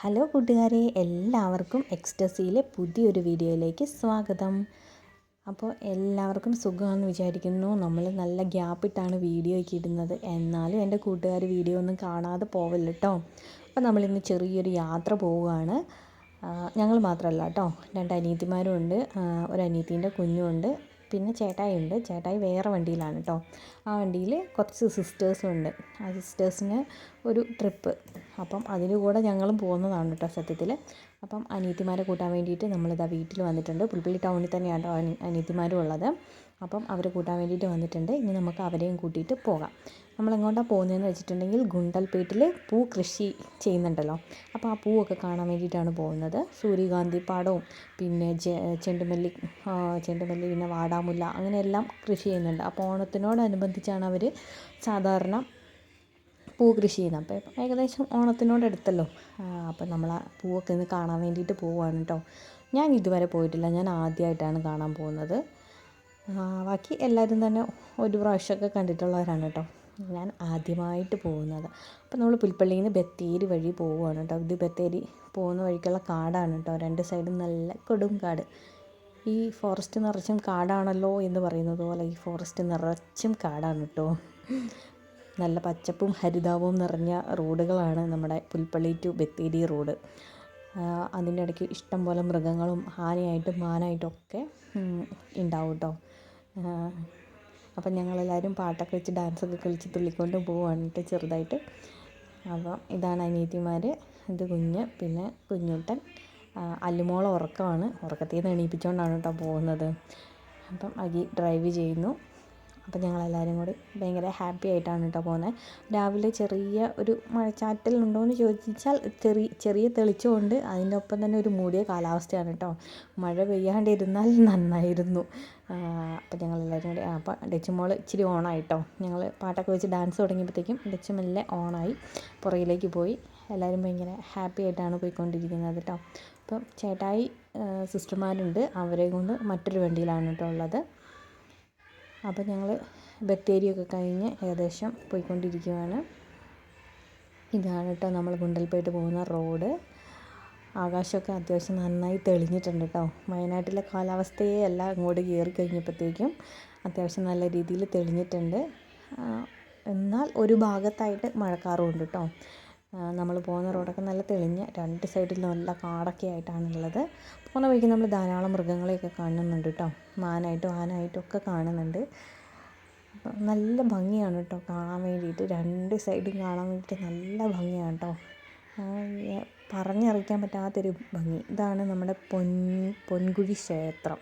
Hello കൂട്ടുകാരെ എല്ലാവർക്കും എക്സ്റ്റസിയിലെ പുതിയൊരു വീഡിയോയിലേക്ക് സ്വാഗതം. അപ്പോൾ എല്ലാവർക്കും സുഖമാണെന്ന് വിചാരിക്കുന്നു. നമ്മൾ നല്ല ഗ്യാപ്പിട്ടാണ് വീഡിയോ ഒക്കെ ഇടുന്നത്. എന്നാലും എന്റെ കൂട്ടുകാർ വീഡിയോ ഒന്നും കാണാതെ പോവില്ല കേട്ടോ അപ്പോൾ നമ്മളിന്ന് ചെറിയൊരു യാത്ര പോവുകയാണ്. ഞങ്ങൾ മാത്രമല്ല കേട്ടോ രണ്ട് അനിയത്തിമാരും ഉണ്ട്. ഒരു അനിയത്തീന്റെ കുഞ്ഞുമുണ്ട് പിന്നെ ചേട്ടായി ഉണ്ട് ചേട്ടായി വേറെ വണ്ടിയിലാണ് കേട്ടോ ആ വണ്ടിയിൽ കുറച്ച് സിസ്റ്റേഴ്സും ഉണ്ട്. ആ സിസ്റ്റേഴ്സിന് ഒരു ട്രിപ്പ് അപ്പം അതിന് കൂടെ ഞങ്ങളും പോകുന്നതാണ് കേട്ടോ സത്യത്തിൽ അപ്പം അനിയത്തിമാരെ കൂട്ടാൻ വേണ്ടിയിട്ട് നമ്മളിതാ വീട്ടിൽ വന്നിട്ടുണ്ട്. പുൽപ്പള്ളി ടൗണിൽ തന്നെയാണ് കേട്ടോ അനിയത്തിമാരും ഉള്ളത്. അപ്പം അവരെ കൂട്ടാൻ വേണ്ടിയിട്ട് വന്നിട്ടുണ്ട്. ഇനി നമുക്ക് അവരെയും കൂട്ടിയിട്ട് പോകാം. നമ്മൾ എങ്ങോട്ടാണ് പോകുന്നതെന്ന് വെച്ചിട്ടുണ്ടെങ്കിൽ ഗുണ്ടൽപേട്ടിൽ പൂ കൃഷി ചെയ്യുന്നുണ്ടല്ലോ. അപ്പോൾ ആ പൂവൊക്കെ കാണാൻ വേണ്ടിയിട്ടാണ് പോകുന്നത്. സൂര്യകാന്തി പാടവും പിന്നെ ചെണ്ടുമല്ലി ചെണ്ടുമല്ലി പിന്നെ വാടാമുല്ല അങ്ങനെയെല്ലാം കൃഷി ചെയ്യുന്നുണ്ട്. അപ്പോൾ ഓണത്തിനോടനുബന്ധിച്ചാണ് അവർ സാധാരണ പൂ കൃഷി ചെയ്യുന്നത്. അപ്പോൾ ഏകദേശം ഓണത്തിനോടടുത്തല്ലോ അപ്പോൾ നമ്മൾ ആ പൂവൊക്കെ ഒന്ന് കാണാൻ വേണ്ടിയിട്ട് പോവുകയാണ് കേട്ടോ ഞാൻ ഇതുവരെ പോയിട്ടില്ല. ഞാൻ ആദ്യമായിട്ടാണ് കാണാൻ പോകുന്നത്. ബാക്കി എല്ലാവരും തന്നെ ഒരു പ്രാവശ്യമൊക്കെ കണ്ടിട്ടുള്ളവരാണ് കേട്ടോ ഞാൻ ആദ്യമായിട്ട് പോകുന്നത്. അപ്പോൾ നമ്മൾ പുൽപ്പള്ളിയിൽ നിന്ന് ബത്തേരി വഴി പോവുകയാണ് കേട്ടോ ഇത് ബത്തേരി പോകുന്ന വഴിക്കുള്ള കാടാണ് കേട്ടോ രണ്ട് സൈഡും നല്ല കൊടും കാട്. ഈ ഫോറസ്റ്റ് നിറച്ചും കാടാണല്ലോ എന്ന് പറയുന്നത് പോലെ ഈ ഫോറസ്റ്റ് നിറച്ചും കാടാണ് കേട്ടോ നല്ല പച്ചപ്പും ഹരിതാപവും നിറഞ്ഞ റോഡുകളാണ് നമ്മുടെ പുൽപ്പള്ളി ടു ബത്തേരി റോഡ്. അതിന്റെ ഇടയ്ക്ക് ഇഷ്ടം പോലെ മൃഗങ്ങളും ആനയായിട്ടും മാനായിട്ടും ഒക്കെ ഉണ്ടാവും കേട്ടോ അപ്പം ഞങ്ങളെല്ലാവരും പാട്ടൊക്കെ വെച്ച് ഡാൻസൊക്കെ കളിച്ച് തുള്ളിക്കൊണ്ട് പോവുകയാണ് കേട്ടോ ചെറുതായിട്ട്. അപ്പം ഇതാണ് അനിയത്തിമാർ ഇത് കുഞ്ഞ് പിന്നെ കുഞ്ഞുട്ടൻ. അല്ലുമോൾ ഉറക്കമാണ്. ഉറക്കത്തിൽ നിന്ന് എണീപ്പിച്ചുകൊണ്ടാണ് കേട്ടോ പോകുന്നത്. അപ്പം അഗി ഡ്രൈവ് ചെയ്യുന്നു. അപ്പം ഞങ്ങളെല്ലാവരും കൂടി ഭയങ്കര ഹാപ്പി ആയിട്ടാണ് കേട്ടോ പോകുന്നത്. രാവിലെ ചെറിയ ഒരു മഴച്ചാറ്റൽ ഉണ്ടോ എന്ന് ചോദിച്ചാൽ ചെറിയ ചെറിയ തെളിച്ചമുണ്ട്. അതിന്റെ ഒപ്പം തന്നെ ഒരു മൂടിയ കാലാവസ്ഥയാണ് കേട്ടോ. മഴ പെയ്യാണ്ടിരുന്നാൽ നന്നായിരുന്നു. അപ്പോൾ ഞങ്ങളെല്ലാവരും കൂടി അപ്പം ഡച്ചുമോൾ ഇച്ചിരി ഓണായിട്ടോ ഞങ്ങൾ പാട്ടൊക്കെ വെച്ച് ഡാൻസ് തുടങ്ങിയപ്പോഴത്തേക്കും ഡച്ചുമെല്ലെ ഓണായി. പുറകിലേക്ക് പോയി. എല്ലാവരും ഭയങ്കര ഹാപ്പി ആയിട്ടാണ് പോയിക്കൊണ്ടിരിക്കുന്നത് കേട്ടോ. അപ്പം ചേട്ടായി സിസ്റ്റർമാരുണ്ട് അവരെ കൊണ്ട് മറ്റൊരു വണ്ടിയിലാണ് കേട്ടോ ഉള്ളത്. അപ്പോൾ ഞങ്ങൾ ബത്തേരിയൊക്കെ കഴിഞ്ഞ് ഏകദേശം പോയിക്കൊണ്ടിരിക്കുകയാണ് ഇതാണ് കേട്ടോ നമ്മൾ ഗുണ്ടൽപേട്ട് പോകുന്ന റോഡ്. ആകാശമൊക്കെ അത്യാവശ്യം നന്നായി തെളിഞ്ഞിട്ടുണ്ട് കേട്ടോ. വയനാട്ടിലെ കാലാവസ്ഥയെ അല്ല അങ്ങോട്ട് കയറി കഴിഞ്ഞപ്പോഴത്തേക്കും അത്യാവശ്യം നല്ല രീതിയിൽ തെളിഞ്ഞിട്ടുണ്ട്. എന്നാൽ ഒരു ഭാഗത്തായിട്ട് മഴക്കാറും ഉണ്ട് കേട്ടോ. നമ്മൾ പോകുന്ന റോഡൊക്കെ നല്ല തെളിഞ്ഞ രണ്ട് സൈഡിൽ നല്ല കാടൊക്കെ ആയിട്ടാണുള്ളത്. പോകുന്ന വഴിക്ക് നമ്മൾ ധാരാളം മൃഗങ്ങളെയൊക്കെ കാണുന്നുണ്ട് കേട്ടോ. മാനായിട്ടും ആനായിട്ടും ഒക്കെ കാണുന്നുണ്ട്. നല്ല ഭംഗിയാണ് കേട്ടോ കാണാൻ വേണ്ടിയിട്ട്. രണ്ട് സൈഡും കാണാൻ വേണ്ടിയിട്ട് നല്ല ഭംഗിയാണ് കേട്ടോ. പറഞ്ഞറിയിക്കാൻ പറ്റാത്തൊരു ഭംഗി. ഇതാണ് നമ്മുടെ പൊൻ പൊൻകുഴി ക്ഷേത്രം.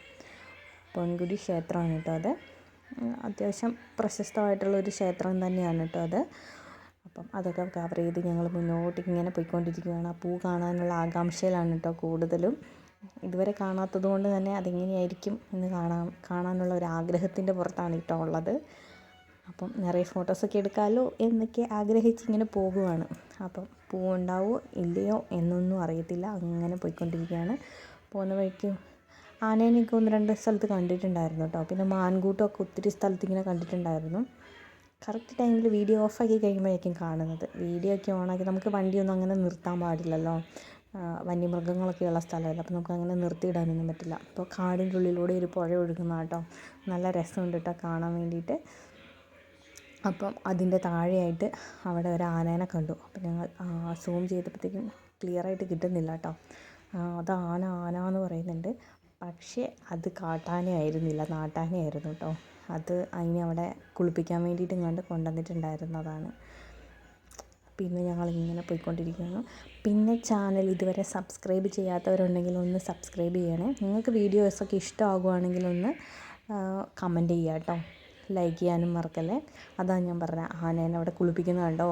പൊൻകുഴി ക്ഷേത്രമാണ് കേട്ടോ അത്. അത്യാവശ്യം പ്രശസ്തമായിട്ടുള്ള ഒരു ക്ഷേത്രം തന്നെയാണ് കേട്ടോ അത്. അപ്പം അതൊക്കെ കവർ ചെയ്ത് ഞങ്ങൾ മുന്നോട്ട് ഇങ്ങനെ പോയിക്കൊണ്ടിരിക്കുകയാണ് ആ പൂ കാണാനുള്ള ആകാംക്ഷയിലാണ് കേട്ടോ കൂടുതലും. ഇതുവരെ കാണാത്തത് കൊണ്ട് തന്നെ അതെങ്ങനെയായിരിക്കും എന്ന് കാണാൻ കാണാനുള്ള ഒരു ആഗ്രഹത്തിന്റെ പുറത്താണ് കേട്ടോ ഉള്ളത്. അപ്പം നിറയെ ഫോട്ടോസൊക്കെ എടുക്കാമല്ലോ എന്നൊക്കെ ആഗ്രഹിച്ച് ഇങ്ങനെ പോകുവാണ്. അപ്പം ഉണ്ടാവോ ഇല്ലയോ എന്നൊന്നും അറിയത്തില്ല. അങ്ങനെ പോയിക്കൊണ്ടിരിക്കുകയാണ്. പോകുന്ന വഴിക്ക് ആനേനെയൊക്കെ ഒന്ന് രണ്ട് സ്ഥലത്ത് കണ്ടിട്ടുണ്ടായിരുന്നു കേട്ടോ. പിന്നെ മാൻകൂട്ടമൊക്കെ ഒത്തിരി സ്ഥലത്ത് ഇങ്ങനെ കണ്ടിട്ടുണ്ടായിരുന്നു. കറക്റ്റ് ടൈമിൽ വീഡിയോ ഓഫാക്കി കഴിയുമ്പോഴായിരിക്കും കാണുന്നത്. വീഡിയോ ഒക്കെ ഓണാക്കി നമുക്ക് വണ്ടിയൊന്നും അങ്ങനെ നിർത്താൻ പാടില്ലല്ലോ. വന്യമൃഗങ്ങളൊക്കെയുള്ള സ്ഥലമല്ല. അപ്പോൾ നമുക്ക് അങ്ങനെ നിർത്തിയിടാനൊന്നും പറ്റില്ല. അപ്പോൾ കാടിന്റെ ഉള്ളിലൂടെ ഒരു പുഴ ഒഴുകുന്ന കേട്ടോ. നല്ല രസമുണ്ട് കേട്ടോ കാണാൻ വേണ്ടിയിട്ട്. അപ്പം അതിന്റെ താഴെയായിട്ട് അവിടെ ഒരു ആനേനെ കണ്ടു. അപ്പം ഞങ്ങൾ സൂം ചെയ്തപ്പോഴത്തേക്കും ക്ലിയറായിട്ട് കിട്ടുന്നില്ല കേട്ടോ. അത് ആന ആന എന്ന് പറയുന്നുണ്ട്. പക്ഷേ അത് കാട്ടാനയായിരുന്നില്ല. നാട്ടാനയായിരുന്നു കേട്ടോ. അത് അതിനെ അവിടെ കുളിപ്പിക്കാൻ വേണ്ടിയിട്ട് ഇങ്ങോട്ട് കൊണ്ടുവന്നിട്ടുണ്ടായിരുന്നതാണ്. പിന്നെ ഞങ്ങളിങ്ങനെ പോയിക്കൊണ്ടിരിക്കുന്നു. പിന്നെ ചാനൽ ഇതുവരെ സബ്സ്ക്രൈബ് ചെയ്യാത്തവരുണ്ടെങ്കിൽ ഒന്ന് സബ്സ്ക്രൈബ് ചെയ്യണേ. നിങ്ങൾക്ക് വീഡിയോസൊക്കെ ഇഷ്ടമാകുവാണെങ്കിൽ ഒന്ന് കമന്റ് ചെയ്യുക കേട്ടോ. ലൈക്ക് ചെയ്യാനും മറക്കല്ലേ? അതാണ് ഞാൻ പറഞ്ഞത് ആനേനെ അവിടെ കുളിപ്പിക്കുന്നത് കണ്ടോ?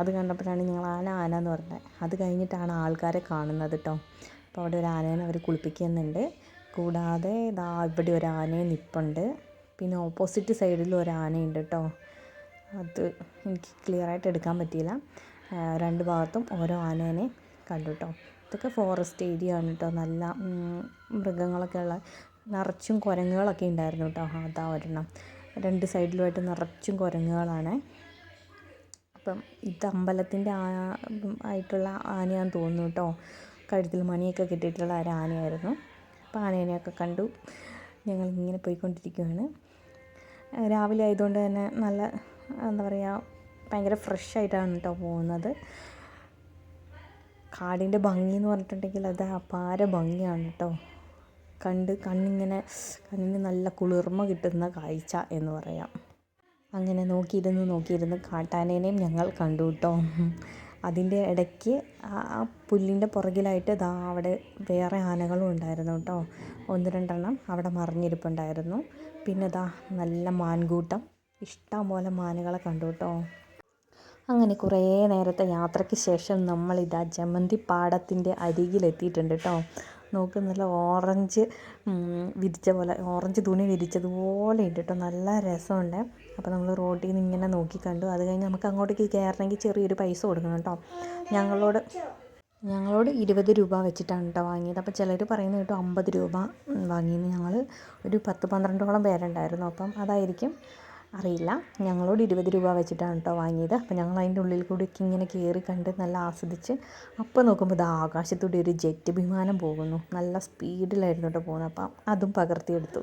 അത് കണ്ടപ്പോഴാണ് ഞങ്ങൾ ആന ആന എന്ന് പറഞ്ഞത് അത് കഴിഞ്ഞിട്ടാണ് ആൾക്കാരെ കാണുന്നത് കേട്ടോ. അപ്പോൾ അവിടെ ഒരു ആനേനെ അവർ കുളിപ്പിക്കുന്നുണ്ട്. കൂടാതെ ഇതാ ഇവിടെ ഒരു ആനയെ നിൽപ്പുണ്ട് പിന്നെ ഓപ്പോസിറ്റ് സൈഡിൽ ഒരു ആനയുണ്ട് കേട്ടോ അത് എനിക്ക് ക്ലിയറായിട്ട് എടുക്കാൻ പറ്റിയില്ല. രണ്ട് ഭാഗത്തും ഓരോ ആനേനെ കണ്ടു കേട്ടോ ഇതൊക്കെ ഫോറസ്റ്റ് ഏരിയ ആണ് കേട്ടോ നല്ല മൃഗങ്ങളൊക്കെ ഉള്ള നിറച്ചും കുരങ്ങുകളൊക്കെ ഉണ്ടായിരുന്നു കേട്ടോ അതാ ഒരെണ്ണം. രണ്ട് സൈഡിലുമായിട്ട് നിറച്ചും കുരങ്ങുകളാണ്. അപ്പം ഇത് അമ്പലത്തിന്റെ ആയിട്ടുള്ള ആനയാന്ന് തോന്നുന്നു കേട്ടോ കഴുത്തിൽ മണിയൊക്കെ കിട്ടിയിട്ടുള്ള ഒരു ആനയായിരുന്നു അപ്പോൾ ആനേനെയൊക്കെ കണ്ടു. ഞങ്ങൾ ഇങ്ങനെ പോയിക്കൊണ്ടിരിക്കുകയാണ് രാവിലെ ആയതുകൊണ്ട് തന്നെ നല്ല എന്താ പറയുക ഭയങ്കര ഫ്രഷ് ആയിട്ടാണ് കേട്ടോ പോകുന്നത്. കാടിന്റെ ഭംഗി എന്ന് പറഞ്ഞിട്ടുണ്ടെങ്കിൽ അത് അപാര ഭംഗിയാണ് കേട്ടോ. കണ്ട് കണ്ണിങ്ങനെ കണ്ണിന് നല്ല കുളിർമ കിട്ടുന്ന കാഴ്ച എന്ന് പറയാം. അങ്ങനെ നോക്കിയിരുന്ന് നോക്കിയിരുന്ന് കാട്ടാനേനെയും ഞങ്ങൾ കണ്ടു കേട്ടോ. അതിന്റെ ഇടയ്ക്ക് ആ പുല്ലിന്റെ പുറകിലായിട്ട് ദാ അവിടെ വേറെ ആനകളും ഉണ്ടായിരുന്നു കേട്ടോ. ഒന്ന് രണ്ടെണ്ണം അവിടെ മറിഞ്ഞിരിപ്പുണ്ടായിരുന്നു. പിന്നെ ദാ നല്ല മാൻകൂട്ടം. ഇഷ്ടം പോലെ മാനുകളെ കണ്ടു കേട്ടോ. അങ്ങനെ കുറേ നേരത്തെ യാത്രയ്ക്ക് ശേഷം നമ്മളിതാ ജമന്തി പാടത്തിന്റെ അരികിലെത്തിയിട്ടുണ്ട് കേട്ടോ. നോക്ക് നല്ല ഓറഞ്ച് വിരിച്ച പോലെ ഓറഞ്ച് തുണി വിരിച്ചതുപോലെ ഉണ്ട് കേട്ടോ. നല്ല രസമുണ്ട്. അപ്പോൾ നമ്മൾ റോഡിൽ നിന്ന് ഇങ്ങനെ നോക്കി കണ്ടു. അത് കഴിഞ്ഞ് നമുക്ക് അങ്ങോട്ടേക്ക് കയറണമെങ്കിൽ ചെറിയൊരു പൈസ കൊടുക്കണം കേട്ടോ. ഞങ്ങളോട് ഞങ്ങളോട് ഇരുപത് രൂപ വെച്ചിട്ടാണ് കേട്ടോ വാങ്ങിയത്. അപ്പോൾ ചിലർ പറയുന്നത് കേട്ടോ അമ്പത് രൂപ വാങ്ങിയെന്ന്. ഞങ്ങൾ ഒരു പത്ത് പന്ത്രണ്ടോളം പേരുണ്ടായിരുന്നു. അപ്പം അതായിരിക്കും അറിയില്ല. ഞങ്ങളോട് ഇരുപത് രൂപ വെച്ചിട്ടാണ് കേട്ടോ വാങ്ങിയത്. അപ്പോൾ ഞങ്ങൾ അതിന്റെ ഉള്ളിൽ കൂടി ഇങ്ങനെ കയറി കണ്ട് നല്ല ആസ്വദിച്ച് അപ്പോൾ നോക്കുമ്പോൾ ഇത് ആകാശത്തൂടെ ഒരു ജെറ്റ് വിമാനം പോകുന്നു. നല്ല സ്പീഡിലായിരുന്നു കേട്ടോ പോകുന്നത്. അപ്പം അതും പകർത്തിയെടുത്തു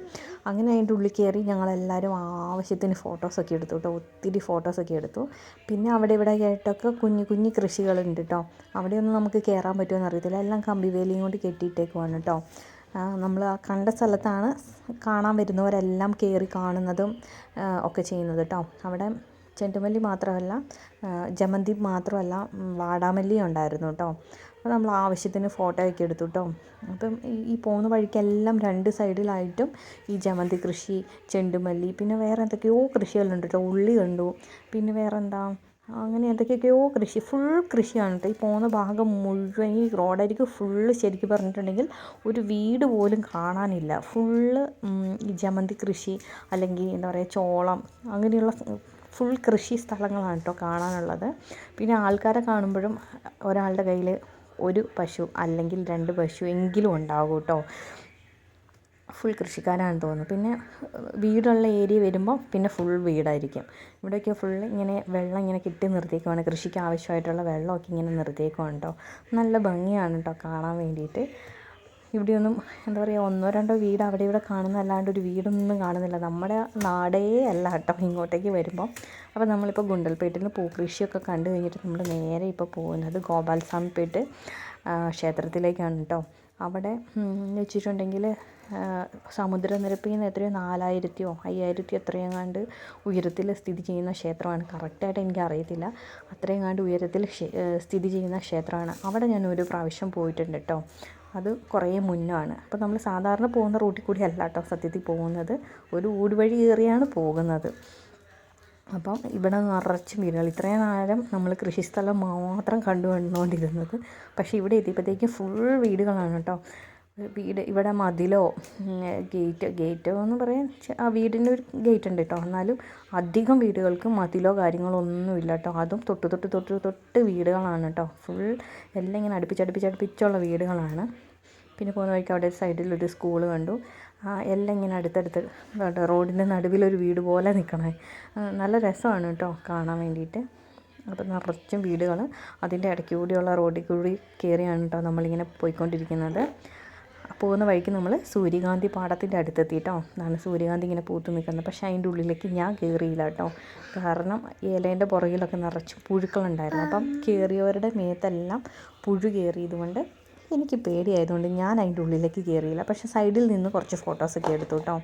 അങ്ങനെ അതിന്റെ ഉള്ളിൽ കയറി ഞങ്ങളെല്ലാവരും ആവശ്യത്തിന് ഫോട്ടോസൊക്കെ എടുത്തു കേട്ടോ ഒത്തിരി ഫോട്ടോസൊക്കെ എടുത്തു. പിന്നെ അവിടെ ഇവിടെ ആയിട്ടൊക്കെ കുഞ്ഞു കുഞ്ഞു കൃഷികളുണ്ട് കേട്ടോ അവിടെയൊന്നും നമുക്ക് കയറാൻ പറ്റുമോ അറിയത്തില്ല. എല്ലാം കമ്പിവേലിയും കൊണ്ട് കെട്ടിയിട്ടേക്കുവാണ് കേട്ടോ നമ്മൾ ആ കണ്ട സ്ഥലത്താണ് കാണാൻ വരുന്നവരെല്ലാം കയറി കാണുന്നതും ഒക്കെ ചെയ്യുന്നത് കേട്ടോ അവിടെ ചെണ്ടുമല്ലി മാത്രമല്ല ജമന്തി മാത്രമല്ല വാടാമല്ലി ഉണ്ടായിരുന്നു കേട്ടോ അപ്പോൾ നമ്മൾ ആവശ്യത്തിന് ഫോട്ടോ ഒക്കെ എടുത്തു കേട്ടോ അപ്പം ഈ പോകുന്ന വഴിക്കെല്ലാം രണ്ട് സൈഡിലായിട്ടും ഈ ജമന്തി കൃഷി ചെണ്ടുമല്ലി പിന്നെ വേറെ എന്തൊക്കെയോ കൃഷികളുണ്ട് കേട്ടോ ഉള്ളി കണ്ടു. പിന്നെ വേറെ എന്താ അങ്ങനെ എന്തൊക്കെയൊക്കെയോ കൃഷി ഫുൾ കൃഷിയാണ് ഈ പോകുന്ന ഭാഗം മുഴുവൻ ഈ റോഡരിക്ക് ഫുള്ള് ശരിക്കും പറഞ്ഞിട്ടുണ്ടെങ്കിൽ ഒരു വീട് പോലും കാണാനില്ല. ഫുള്ള് ഈ ജമന്തി കൃഷി അല്ലെങ്കിൽ എന്താ പറയുക ചോളം അങ്ങനെയുള്ള ഫുൾ കൃഷി സ്ഥലങ്ങളാണ് കേട്ടോ കാണാനുള്ളത്. പിന്നെ ആൾക്കാരെ കാണുമ്പോഴും ഒരാളുടെ കയ്യിൽ ഒരു പശു അല്ലെങ്കിൽ രണ്ട് പശു എങ്കിലും ഉണ്ടാകും കേട്ടോ. ഫുൾ കൃഷിക്കാരാണെന്ന് തോന്നുന്നു. പിന്നെ വീടുള്ള ഏരിയ വരുമ്പോൾ പിന്നെ ഫുൾ വീടായിരിക്കും. ഇവിടെയൊക്കെ ഫുൾ ഇങ്ങനെ വെള്ളം ഇങ്ങനെ കെട്ടി നിർത്തിയേക്കുവാണ്. കൃഷിക്ക് ആവശ്യമായിട്ടുള്ള വെള്ളമൊക്കെ ഇങ്ങനെ നിർത്തിയേക്കുവാണ് കേട്ടോ നല്ല ഭംഗിയാണ് കേട്ടോ കാണാൻ വേണ്ടിയിട്ട്. ഇവിടെയൊന്നും എന്താ പറയുക ഒന്നോ രണ്ടോ വീട് അവിടെ ഇവിടെ കാണുന്നതല്ലാണ്ട് ഒരു വീടൊന്നും കാണുന്നില്ല. നമ്മുടെ നാടേ അല്ല കേട്ടോ ഇങ്ങോട്ടേക്ക് വരുമ്പോൾ അപ്പോൾ നമ്മളിപ്പോൾ ഗുണ്ടൽപേട്ടിൽ നിന്ന് പൂക്കൃഷിയൊക്കെ കണ്ടു കഴിഞ്ഞിട്ട് നമ്മൾ നേരെ ഇപ്പോൾ പോകുന്നത് ഗോപാൽസ്വാമിപ്പേട്ട് ക്ഷേത്രത്തിലേക്കാണ് കേട്ടോ അവിടെ വെച്ചിട്ടുണ്ടെങ്കിൽ സമുദ്രനിരപ്പിൽ നിന്ന് എത്രയോ? നാലായിരത്തിയോ? അയ്യായിരത്തിയോ എത്രയും എങ്ങാണ്ട് ഉയരത്തിൽ സ്ഥിതി ചെയ്യുന്ന ക്ഷേത്രമാണ്. കറക്റ്റായിട്ട് എനിക്ക് അറിയത്തില്ല. അത്രയും എങ്ങാണ്ട് ഉയരത്തിൽ സ്ഥിതി ചെയ്യുന്ന ക്ഷേത്രമാണ്. അവിടെ ഞാൻ ഒരു പ്രാവശ്യം പോയിട്ടുണ്ട് കേട്ടോ. അത് കുറേ മുന്നാണ്. അപ്പോൾ നമ്മൾ സാധാരണ പോകുന്ന റൂട്ടിൽ കൂടി അല്ല കേട്ടോ സത്യത്തിൽ പോകുന്നത്. ഒരു ഊടുവഴി കയറിയാണ് പോകുന്നത്. അപ്പം ഇവിടെ നിറച്ച് വീടുകൾ ഇത്രയും നേരം നമ്മൾ കൃഷിസ്ഥലം മാത്രം കണ്ടു കണ്ടുകൊണ്ടിരുന്നത് പക്ഷേ ഇവിടെ എത്തിയപ്പോഴത്തേക്കും ഫുൾ വീടുകളാണ് കേട്ടോ. വീട് ഇവിടെ മതിലോ? ഗേറ്റ് ഗേറ്റോ എന്ന് പറയാൻ ആ വീടിന്റെ ഒരു ഗേറ്റ് ഉണ്ട് കേട്ടോ എന്നാലും അധികം വീടുകൾക്ക് മതിലോ കാര്യങ്ങളോ ഒന്നുമില്ല കേട്ടോ അതും തൊട്ട് തൊട്ട് തൊട്ട് തൊട്ട് വീടുകളാണ് കേട്ടോ ഫുൾ എല്ലാം ഇങ്ങനെ അടുപ്പിച്ച് അടുപ്പിച്ചുള്ള വീടുകളാണ്. പിന്നെ പോകുന്ന വഴിക്ക് അവിടെ സൈഡിലൊരു സ്കൂൾ കണ്ടു. എല്ലാം ഇങ്ങനെ അടുത്തടുത്ത് കേട്ടോ റോഡിന്റെ നടുവിലൊരു വീട് പോലെ നിൽക്കണേ നല്ല രസമാണ് കേട്ടോ കാണാൻ വേണ്ടിയിട്ട്. അപ്പം നിറച്ചും വീടുകൾ അതിന്റെ ഇടയ്ക്ക് കൂടിയുള്ള റോഡിൽ കൂടി കയറിയാണ് കേട്ടോ നമ്മളിങ്ങനെ പോയിക്കൊണ്ടിരിക്കുന്നത്. പോകുന്ന വഴിക്ക് നമ്മൾ സൂര്യകാന്തി പാടത്തിന്റെ അടുത്തെത്തിയിട്ടോ അതാണ് സൂര്യകാന്തി ഇങ്ങനെ പൂത്ത് നിൽക്കുന്നത്. പക്ഷേ അതിന്റെ ഉള്ളിലേക്ക് ഞാൻ കയറിയില്ല കേട്ടോ. കാരണം ഇലേന്റെ പുറകിലൊക്കെ നിറച്ച് പുഴുക്കളുണ്ടായിരുന്നു. അപ്പം കയറിയവരുടെ മേത്തെല്ലാം പുഴു കയറിയതുകൊണ്ട് എനിക്ക് പേടിയായതുകൊണ്ട് ഞാൻ അതിന്റെ ഉള്ളിലേക്ക് കയറിയില്ല പക്ഷെ സൈഡിൽ നിന്ന് കുറച്ച് ഫോട്ടോസൊക്കെ എടുത്തു കേട്ടോ.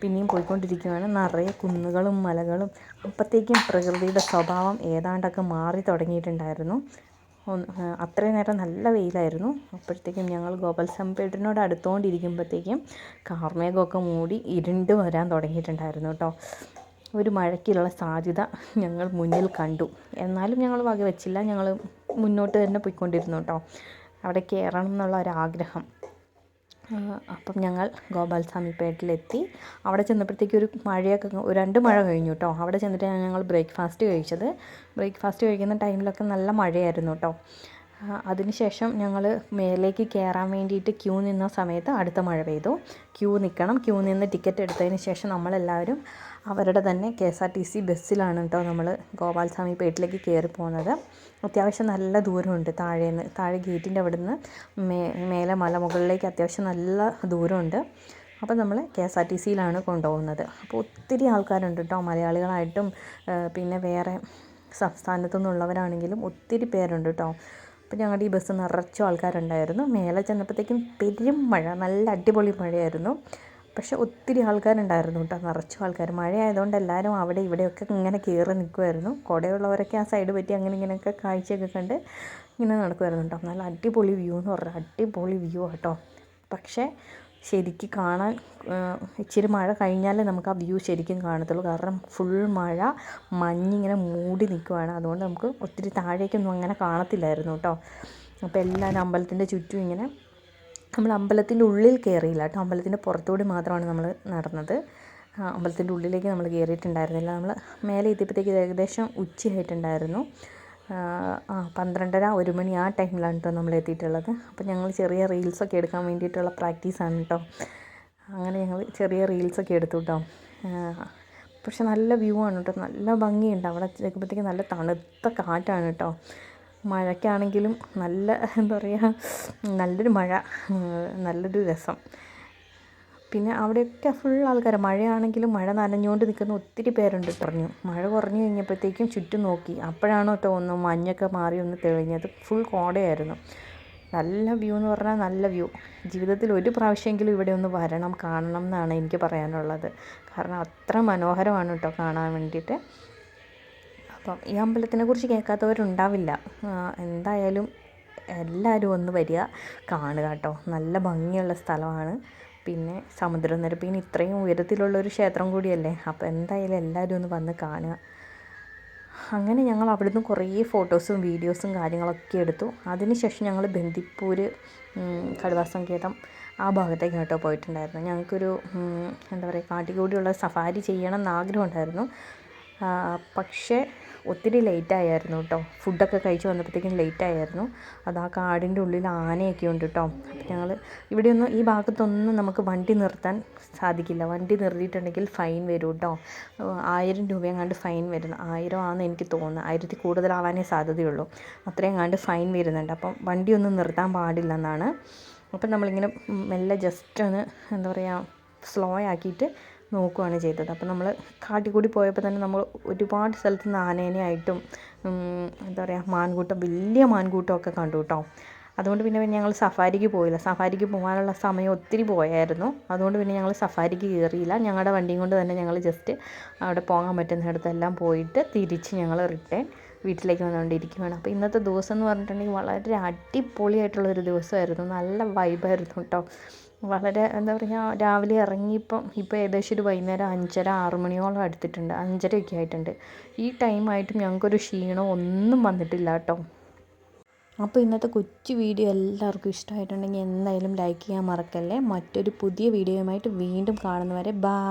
പിന്നെയും പോയിക്കൊണ്ടിരിക്കുകയാണ് നിറയെ കുന്നുകളും മലകളും. അപ്പോഴത്തേക്കും പ്രകൃതിയുടെ സ്വഭാവം ഏതാണ്ടൊക്കെ മാറി തുടങ്ങിയിട്ടുണ്ടായിരുന്നു. അത്രയും നേരം നല്ല വെയിലായിരുന്നു. അപ്പോഴത്തേക്കും ഞങ്ങൾ ഗോപാൽസംപേട്ടിനോട് അടുത്തുകൊണ്ടിരിക്കുമ്പോഴത്തേക്കും കാർമേഘമൊക്കെ മൂടി ഇരുണ്ട് വരാൻ തുടങ്ങിയിട്ടുണ്ടായിരുന്നു കേട്ടോ. ഒരു മഴയ്ക്കുള്ള സാധ്യത ഞങ്ങൾ മുന്നിൽ കണ്ടു. എന്നാലും ഞങ്ങൾ വകവെച്ചില്ല. ഞങ്ങൾ മുന്നോട്ട് തന്നെ പോയിക്കൊണ്ടിരുന്നു കേട്ടോ. അവിടെ കയറണം എന്നുള്ള ഒരാഗ്രഹം. അപ്പം ഞങ്ങൾ ഗോപാൽസ്വാമിപ്പേട്ടിലെത്തി അവിടെ ചെന്നപ്പോഴത്തേക്ക് ഒരു മഴയൊക്കെ രണ്ട് മഴ കഴിഞ്ഞു കേട്ടോ അവിടെ ചെന്നിട്ട് ഞങ്ങൾ ബ്രേക്ക്ഫാസ്റ്റ് കഴിച്ചത്. ബ്രേക്ക്ഫാസ്റ്റ് കഴിക്കുന്ന ടൈമിലൊക്കെ നല്ല മഴയായിരുന്നു കേട്ടോ അതിനുശേഷം ഞങ്ങൾ മേലേക്ക് കയറാൻ വേണ്ടിയിട്ട് ക്യൂ നിന്ന സമയത്ത് അടുത്ത മഴ പെയ്തു. ക്യൂ നിൽക്കണം ക്യൂ നിന്ന് ടിക്കറ്റ് എടുത്തതിന് ശേഷം നമ്മളെല്ലാവരും അവരുടെ തന്നെ K S R T C ബസ്സിലാണ് കേട്ടോ നമ്മൾ ഗോപാൽസ്വാമി പേട്ടിലേക്ക് കയറി പോകുന്നത് അത്യാവശ്യം നല്ല ദൂരമുണ്ട് താഴേന്ന്. താഴെ ഗേറ്റിന്റെ അവിടെ നിന്ന് മേ മേലെ മലമുകളിലേക്ക് അത്യാവശ്യം നല്ല ദൂരമുണ്ട്. അപ്പോൾ നമ്മൾ കെ എസ് ആർ ടി സിയിലാണ് കൊണ്ടുപോകുന്നത്. അപ്പോൾ ഒത്തിരി ആൾക്കാരുണ്ട് കേട്ടോ മലയാളികളായിട്ടും പിന്നെ വേറെ സംസ്ഥാനത്തു നിന്നുള്ളവരാണെങ്കിലും ഒത്തിരി പേരുണ്ട് കേട്ടോ അപ്പോൾ ഞങ്ങളുടെ ഈ ബസ് നിറച്ച ആൾക്കാരുണ്ടായിരുന്നു. മേലെ ചെന്നപ്പോഴത്തേക്കും പെരും മഴ നല്ല അടിപൊളി മഴയായിരുന്നു. പക്ഷെ ഒത്തിരി ആൾക്കാരുണ്ടായിരുന്നു കേട്ടോ നിറച്ചു ആൾക്കാർ മഴയായതുകൊണ്ട് എല്ലാവരും അവിടെ ഇവിടെയൊക്കെ ഇങ്ങനെ കയറി നിൽക്കുമായിരുന്നു കുടയുള്ളവരൊക്കെ ആ സൈഡ് പറ്റി അങ്ങനെ ഇങ്ങനെയൊക്കെ കാഴ്ചയൊക്കെ കണ്ട് ഇങ്ങനെ നടക്കുമായിരുന്നു കേട്ടോ. നല്ല അടിപൊളി വ്യൂ എന്ന് പറഞ്ഞാൽ അടിപൊളി വ്യൂ കേട്ടോ. പക്ഷേ ശരിക്ക് കാണാൻ ഇച്ചിരി മഴ കഴിഞ്ഞാലേ നമുക്ക് ആ വ്യൂ ശരിക്കും കാണത്തുള്ളൂ. കാരണം ഫുൾ മഴ മഞ്ഞിങ്ങനെ മൂടി നിൽക്കുവാണ് അതുകൊണ്ട് നമുക്ക് ഒത്തിരി താഴേക്കൊന്നും അങ്ങനെ കാണത്തില്ലായിരുന്നു കേട്ടോ. അപ്പോൾ എല്ലാവരും അമ്പലത്തിന്റെ ചുറ്റും ഇങ്ങനെ നമ്മൾ അമ്പലത്തിന്റെ ഉള്ളിൽ കയറിയില്ല കേട്ടോ. അമ്പലത്തിന്റെ പുറത്തുകൂടി മാത്രമാണ് നമ്മൾ നടന്നത്. അമ്പലത്തിന്റെ ഉള്ളിലേക്ക് നമ്മൾ കയറിയിട്ടുണ്ടായിരുന്നില്ല നമ്മൾ മേലെ എത്തിയപ്പോഴത്തേക്ക് ഏകദേശം ഉച്ചയായിട്ടുണ്ടായിരുന്നു. ആ പന്ത്രണ്ടര ഒരു മണി ആ ടൈമിലാണ് കേട്ടോ നമ്മൾ എത്തിയിട്ടുള്ളത് അപ്പോൾ ഞങ്ങൾ ചെറിയ റീൽസൊക്കെ എടുക്കാൻ വേണ്ടിയിട്ടുള്ള പ്രാക്ടീസാണ് കേട്ടോ അങ്ങനെ ഞങ്ങൾ ചെറിയ റീൽസൊക്കെ എടുത്തു കേട്ടോ പക്ഷെ നല്ല വ്യൂ ആണ് കേട്ടോ നല്ല ഭംഗിയുണ്ട്. അവിടെ നിൽക്കുമ്പോഴത്തേക്ക് നല്ല തണുത്ത കാറ്റാണ് കേട്ടോ മഴയ്ക്കാണെങ്കിലും നല്ല എന്താ പറയുക നല്ലൊരു മഴ നല്ലൊരു രസം. പിന്നെ അവിടെയൊക്കെ ഫുൾ ആൾക്കാർ മഴയാണെങ്കിലും മഴ നനഞ്ഞുകൊണ്ട് നിൽക്കുന്ന ഒത്തിരി പേരുണ്ട് പറഞ്ഞു. മഴ കുറഞ്ഞു കഴിഞ്ഞപ്പോഴത്തേക്കും ചുറ്റും നോക്കി. അപ്പോഴാണ് ഒന്ന് മഞ്ഞൊക്കെ മാറി ഒന്ന് തെളിഞ്ഞത്. ഫുൾ കോടയായിരുന്നു. നല്ല വ്യൂ എന്ന് പറഞ്ഞാൽ നല്ല വ്യൂ ജീവിതത്തിൽ ഒരു പ്രാവശ്യമെങ്കിലും ഇവിടെ ഒന്ന് വരണം കാണണം എന്നാണ് എനിക്ക് പറയാനുള്ളത്. കാരണം അത്ര മനോഹരമാണ് കേട്ടോ കാണാൻ വേണ്ടിയിട്ട്. അപ്പം ഈ അമ്പലത്തിനെ കുറിച്ച് കേൾക്കാത്തവരുണ്ടാവില്ല. എന്തായാലും എല്ലാവരും ഒന്ന് വരിക കാണുക കേട്ടോ. നല്ല ഭംഗിയുള്ള സ്ഥലമാണ്. പിന്നെ സമുദ്രനിരപ്പിന് ഇത്രയും ഉയരത്തിലുള്ളൊരു ക്ഷേത്രം കൂടിയല്ലേ? അപ്പോൾ എന്തായാലും എല്ലാവരും ഒന്ന് വന്ന് കാണുക. അങ്ങനെ ഞങ്ങൾ അവിടുന്ന് കുറേ ഫോട്ടോസും വീഡിയോസും കാര്യങ്ങളൊക്കെ എടുത്തു. അതിനുശേഷം ഞങ്ങൾ ബന്ദിപ്പൂർ കടുവാസങ്കേതം ആ ഭാഗത്തേക്ക് കേട്ടോ പോയിട്ടുണ്ടായിരുന്നു. ഞങ്ങൾക്കൊരു എന്താ പറയുക കാട്ടിക്കൂടിയുള്ള സഫാരി ചെയ്യണം എന്ന് ആഗ്രഹമുണ്ടായിരുന്നു. പക്ഷേ ഒത്തിരി ലേറ്റ് ആയായിരുന്നു കേട്ടോ. ഫുഡൊക്കെ കഴിച്ച് വന്നപ്പോഴത്തേക്കും ലേറ്റ് ആയായിരുന്നു അത് ആ കാടിന്റെ ഉള്ളിൽ ആനയൊക്കെ ഉണ്ട് കേട്ടോ. അപ്പം ഞങ്ങൾ ഇവിടെയൊന്നും ഈ ഭാഗത്തൊന്നും നമുക്ക് വണ്ടി നിർത്താൻ സാധിക്കില്ല. വണ്ടി നിർത്തിയിട്ടുണ്ടെങ്കിൽ ഫൈൻ വരും കേട്ടോ. ആയിരം രൂപയെങ്ങാണ്ട് ഫൈൻ വരുന്നു. ആയിരം ആണെന്ന് എനിക്ക് തോന്നുന്നു. ആയിരത്തി കൂടുതലാവാനേ സാധ്യതയുള്ളൂ. അത്രയും എങ്ങാണ്ട് ഫൈൻ വരുന്നുണ്ട്. അപ്പം വണ്ടിയൊന്നും നിർത്താൻ പാടില്ലെന്നാണ് അപ്പം നമ്മളിങ്ങനെ മെല്ലെ ജസ്റ്റ് ഒന്ന് എന്താ പറയുക സ്ലോ ആക്കിയിട്ട് നോക്കുകയാണ് ചെയ്തത്. അപ്പോൾ നമ്മൾ കാട്ടിൽ കൂടി പോയപ്പോൾ തന്നെ നമ്മൾ ഒരുപാട് സ്ഥലത്ത് നിന്ന് ആനേനെ ആയിട്ടും എന്താ പറയുക മാൻകൂട്ടം വലിയ മാൻകൂട്ടമൊക്കെ കണ്ടു കേട്ടോ. അതുകൊണ്ട് പിന്നെ പിന്നെ ഞങ്ങൾ സഫാരിക്ക് പോയില്ല. സഫാരിക്ക് പോകാനുള്ള സമയം ഒത്തിരി പോയായിരുന്നു. അതുകൊണ്ട് പിന്നെ ഞങ്ങൾ സഫാരിക്ക് കയറിയില്ല. ഞങ്ങളുടെ വണ്ടിയും കൊണ്ട് തന്നെ ഞങ്ങൾ ജസ്റ്റ് അവിടെ പോകാൻ പറ്റുന്നിടത്തെല്ലാം പോയിട്ട് തിരിച്ച് ഞങ്ങൾ റിട്ടേൺ വീട്ടിലേക്ക് വന്നുകൊണ്ടിരിക്കുകയാണ് അപ്പോൾ ഇന്നത്തെ ദിവസം എന്ന് പറഞ്ഞിട്ടുണ്ടെങ്കിൽ വളരെ അടിപൊളിയായിട്ടുള്ളൊരു ദിവസമായിരുന്നു. നല്ല വൈബായിരുന്നു കേട്ടോ. വളരെ എന്താ പറയുക രാവിലെ ഇറങ്ങിയപ്പം ഇപ്പോൾ ഏകദേശം ഒരു വൈകുന്നേരം അഞ്ചര ആറ് മണിയോളം അടുത്തിട്ടുണ്ട്. അഞ്ചരയൊക്കെ ആയിട്ടുണ്ട്. ഈ ടൈമായിട്ടും ഞങ്ങൾക്കൊരു ക്ഷീണം ഒന്നും വന്നിട്ടില്ല കേട്ടോ. അപ്പോൾ ഇന്നത്തെ കൊച്ചു വീഡിയോ എല്ലാവർക്കും ഇഷ്ടമായിട്ടുണ്ടെങ്കിൽ എന്തായാലും ലൈക്ക് ചെയ്യാൻ മറക്കല്ലേ. മറ്റൊരു പുതിയ വീഡിയോയുമായിട്ട് വീണ്ടും കാണുന്നവരെ ബാ